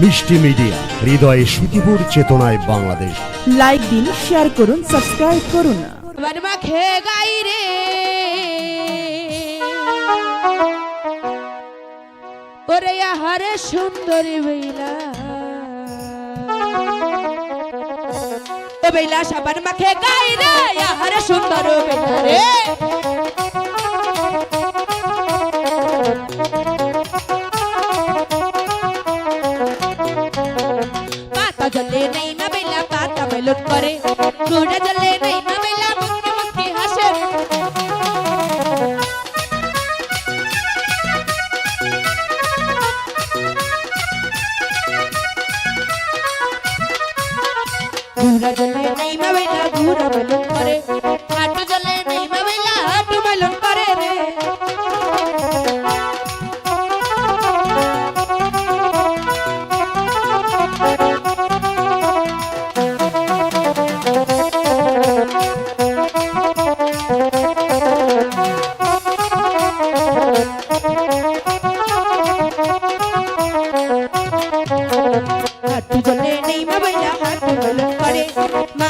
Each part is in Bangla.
মিষ্টি মিডিয়া হৃদয়ে সুখীপুর চেতনায় বাংলাদেশ। লাইক দিন শেয়ার করুন সাবস্ক্রাইব করুন। মাখে গাই রে। ওরে আহারে সুন্দরী বেলা। ও বেলা সাবান মাখে গাই রে আহারে সুন্দর বেলা রে। পাতা নেই না বেলা পাতা বেলুন করে। গুড়া জলে নেই না বেলা মুখে মুখে হাসে। গুড়া জলে নেই না বেলা গুড়া মেলন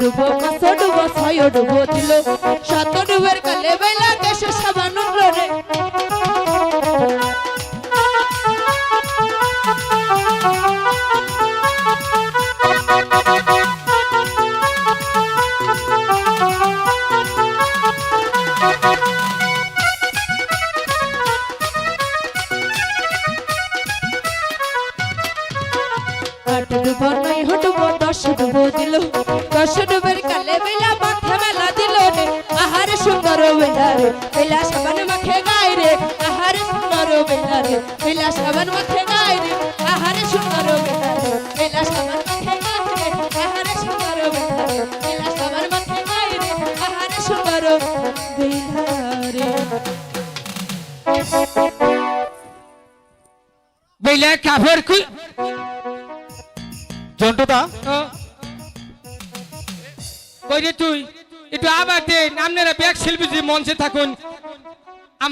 ডুবো পাঁচ ডুবো ছয় ডুবো দিল সাত ডুবের কালে বেলা কেশে সাবান ডুবো নয় ডুবো দশ ডুবো দিল। দশ ডুবের কালে বেলা মাথা মেলা দিল রে। আহার সুন্দর বেলা রে। বেলা সাবান মাখে গায় রে। আহার সুন্দর বেলা রে। বেলা সাবান মাখে গায় রে। আহার সুন্দর বেলা রে। বেলা সাবান মাখে গায় রে। আহার সুন্দর বেলা রে। বেলা সাবান মাখে গায় রে। আহার সুন্দর বেলা রে। বেলে কাফের জন্টুদা কই রে তুই একটু আবার দে নামনেরা ব্যাগ শিল্পী মঞ্চে থাকুন।